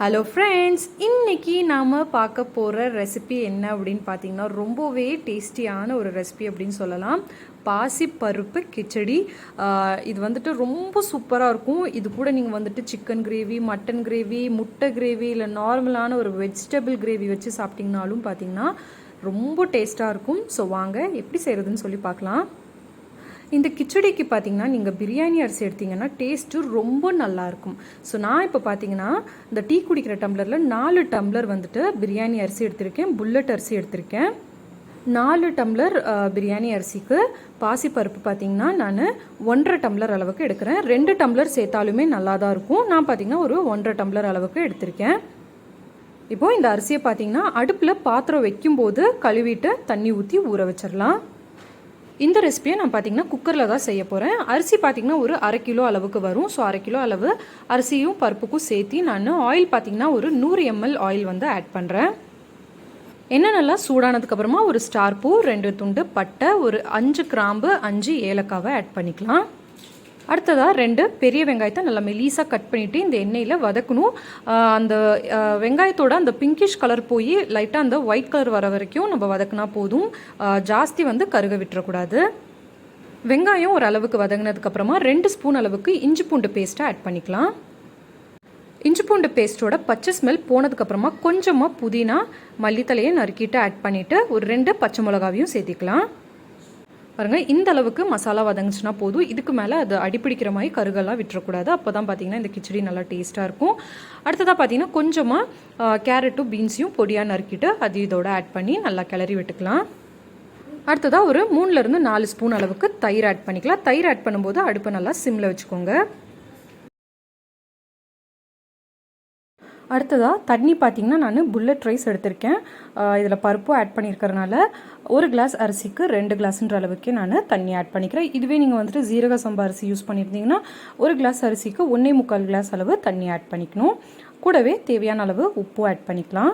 Hello friends இன்னைக்கு நாம் பார்க்க போகிற ரெசிபி என்ன அப்படின்னு பார்த்தீங்கன்னா ரொம்பவே டேஸ்டியான ஒரு ரெசிபி அப்படின்னு சொல்லலாம். பாசிப்பருப்பு கிச்சடி. இது வந்துட்டு ரொம்ப சூப்பராக இருக்கும். இது கூட நீங்கள் வந்துட்டு சிக்கன் கிரேவி மட்டன் கிரேவி முட்டை கிரேவி இல்லை நார்மலான ஒரு வெஜிடபிள் கிரேவி வச்சு சாப்பிட்டிங்கனாலும் பார்த்தீங்கன்னா ரொம்ப டேஸ்ட்டாக இருக்கும். ஸோ வாங்க எப்படி செய்கிறதுன்னு சொல்லி பார்க்கலாம். இந்த கிச்சடிக்கு பார்த்தீங்கன்னா நீங்கள் பிரியாணி அரிசி எடுத்தீங்கன்னா டேஸ்ட்டு ரொம்ப நல்லாயிருக்கும். ஸோ நான் இப்போ பார்த்தீங்கன்னா இந்த டீ குடிக்கிற டம்ளரில் நாலு டம்ளர் வந்துட்டு பிரியாணி அரிசி எடுத்திருக்கேன் புல்லட் அரிசி எடுத்திருக்கேன். நாலு டம்ளர் பிரியாணி அரிசிக்கு பாசிப்பருப்பு பார்த்தீங்கன்னா நான் ஒன்றரை டம்ளர் அளவுக்கு எடுக்கிறேன். ரெண்டு டம்ளர் சேர்த்தாலுமே நல்லா தான் இருக்கும். நான் பார்த்தீங்கன்னா ஒரு ஒன்றரை டம்ளர் அளவுக்கு எடுத்திருக்கேன். இப்போது இந்த அரிசியை பார்த்தீங்கன்னா அடுப்பில் பாத்திரம் வைக்கும்போது கழுவிட்டு தண்ணி ஊற்றி ஊற வச்சிடலாம் இந்த ரெசிபியை நான் பார்த்தீங்கன்னா குக்கரில் தான் செய்ய போகிறேன் அரிசி பார்த்தீங்கன்னா ஒரு அரை கிலோ அளவுக்கு வரும். ஸோ அரை கிலோ அளவு அரிசியும் பருப்புக்கும் சேர்த்து நான் ஆயில் பார்த்தீங்கன்னா ஒரு நூறு எம்எல் ஆயில் வந்து ஆட் பண்ணுறேன் எண்ணெய் நல்லா சூடானதுக்கப்புறமா ஒரு ஸ்டார் பூ ரெண்டு துண்டு பட்டை ஒரு அஞ்சு கிராம்பு அஞ்சு ஏலக்காவை ஆட் பண்ணிக்கலாம். அடுத்ததாக ரெண்டு பெரிய வெங்காயத்தை நல்லா மெலீஸாக கட் பண்ணிவிட்டு இந்த எண்ணெயில் வதக்கணும். அந்த வெங்காயத்தோட அந்த பிங்கிஷ் கலர் போய் லைட்டாக அந்த ஒயிட் கலர் வர வரைக்கும் நம்ம வதக்குனா போதும். ஜாஸ்தி வந்து கருக விட்டுறக்கூடாது. வெங்காயம் ஒரு அளவுக்கு வதங்கினதுக்கப்புறமா ரெண்டு ஸ்பூன் அளவுக்கு இஞ்சி பூண்டு பேஸ்ட்டை ஆட் பண்ணிக்கலாம். இஞ்சி பூண்டு பேஸ்ட்டோட பச்சை ஸ்மெல் போனதுக்கப்புறமா கொஞ்சமாக புதினா மல்லித்தலையை நறுக்கிட்டு ஆட் பண்ணிவிட்டு ஒரு ரெண்டு பச்சை மிளகாவையும் சேர்த்திக்கலாம். பாருங்கள் இந்த அளவுக்கு மசாலா வதங்குச்சுன்னா போதும். இதுக்கு மேலே அது அடிப்பிடிக்கிற மாதிரி கருகெல்லாம் விட்டுறக்கூடாது. அப்போ தான் பார்த்தீங்கன்னா இந்த கிச்சடி நல்லா டேஸ்ட்டாக இருக்கும். அடுத்ததாக பார்த்தீங்கன்னா கொஞ்சமாக கேரட்டும் பீன்ஸையும் பொடியாக நறுக்கிட்டு அது இதோட ஆட் பண்ணி நல்லா கிளறி விட்டுக்கலாம். அடுத்ததாக ஒரு மூணுலேருந்து நாலு ஸ்பூன் அளவுக்கு தயிர் ஆட் பண்ணிக்கலாம். தயிர் ஆட் பண்ணும்போது அடுப்பை நல்லா சிம்மில் வச்சுக்கோங்க. அடுத்ததாக தண்ணி பார்த்தீங்கன்னா நான் புல்லட் ரைஸ் எடுத்திருக்கேன். இதில் பருப்பும் ஆட் பண்ணியிருக்கிறனால ஒரு கிளாஸ் அரிசிக்கு ரெண்டு கிளாஸ்ன்ற அளவுக்கே நான் தண்ணி ஆட் பண்ணிக்கிறேன். இதுவே நீங்கள் வந்துட்டு ஜீரக சம்பா அரிசி யூஸ் பண்ணியிருந்தீங்கன்னா ஒரு கிளாஸ் அரிசிக்கு ஒன்றே முக்கால் கிளாஸ் அளவு தண்ணி ஆட் பண்ணிக்கணும். கூடவே தேவையான அளவு உப்பு ஆட் பண்ணிக்கலாம்.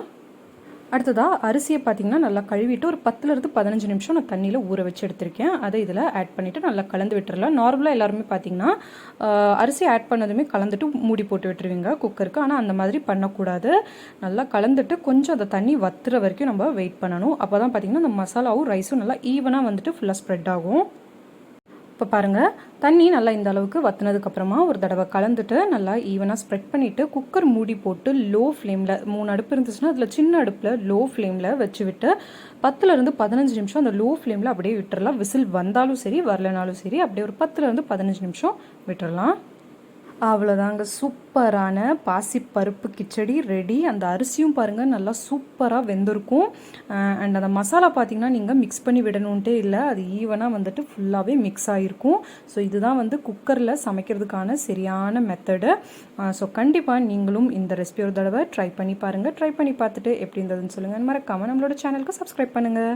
அடுத்ததாக அரிசியை பார்த்தீங்கன்னா நல்லா கழுவிட்டு ஒரு பத்துலேருந்து பதினஞ்சு நிமிஷம் நான் தண்ணியில் ஊற வச்சு எடுத்திருக்கேன். அதை இதில் ஆட் பண்ணிவிட்டு நல்லா கலந்து விட்டுறலாம். நார்மலாக எல்லாருமே பார்த்தீங்கன்னா அரிசி ஆட் பண்ணதுமே கலந்துட்டு மூடி போட்டு விட்டுருவீங்க குக்கருக்கு ஆனால் அந்த மாதிரி பண்ணக்கூடாது. நல்லா கலந்துட்டு கொஞ்சம் அந்த தண்ணி வத்துற வரைக்கும் நம்ம வெயிட் பண்ணணும். அப்போ தான் பார்த்தீங்கன்னா அந்த மசாலாவும் ரைஸும் நல்லா ஈவனாக வந்துட்டு ஃபுல்லாக ஸ்ப்ரெட் ஆகும். இப்போ பாருங்கள் தண்ணி நல்லா இந்த அளவுக்கு வத்துனதுக்கப்புறமா ஒரு தடவை கலந்துட்டு நல்லா ஈவனாக ஸ்ப்ரெட் பண்ணிவிட்டு குக்கர் மூடி போட்டு லோ ஃப்ளேமில் மூணு அடுப்பு இருந்துச்சுன்னா அதில் சின்ன அடுப்பில் லோ ஃப்ளேமில் வச்சு விட்டு பத்துலேருந்து பதினஞ்சு நிமிஷம் அந்த லோ ஃப்ளேமில் அப்படியே விட்டுறலாம். விசில் வந்தாலும் சரி வரலனாலும் சரி அப்படியே ஒரு பத்துலேருந்து பதினஞ்சு நிமிஷம் விட்டுறலாம். அவ்வளோதாங்க சூப்பரான பாசிப்பருப்பு கிச்சடி ரெடி அந்த அரிசியும் பாருங்கள் நல்லா சூப்பராக வெந்திருக்கும். அண்ட் அந்த மசாலா பார்த்தீங்கன்னா நீங்கள் மிக்ஸ் பண்ணி விடணுன்ட்டே இல்லை. அது ஈவனாக வந்துட்டு ஃபுல்லாகவே மிக்ஸ் ஆகிருக்கும் ஸோ இதுதான் வந்து குக்கரில் சமைக்கிறதுக்கான சரியான மெத்தடு ஸோ கண்டிப்பாக நீங்களும் இந்த ரெசிபி ஒரு தடவை ட்ரை பண்ணி பாருங்கள் ட்ரை பண்ணி பார்த்துட்டு எப்படி இருந்ததுன்னு சொல்லுங்கள் மறக்காமல் நம்மளோட சேனலுக்கு சப்ஸ்கிரைப் பண்ணுங்கள்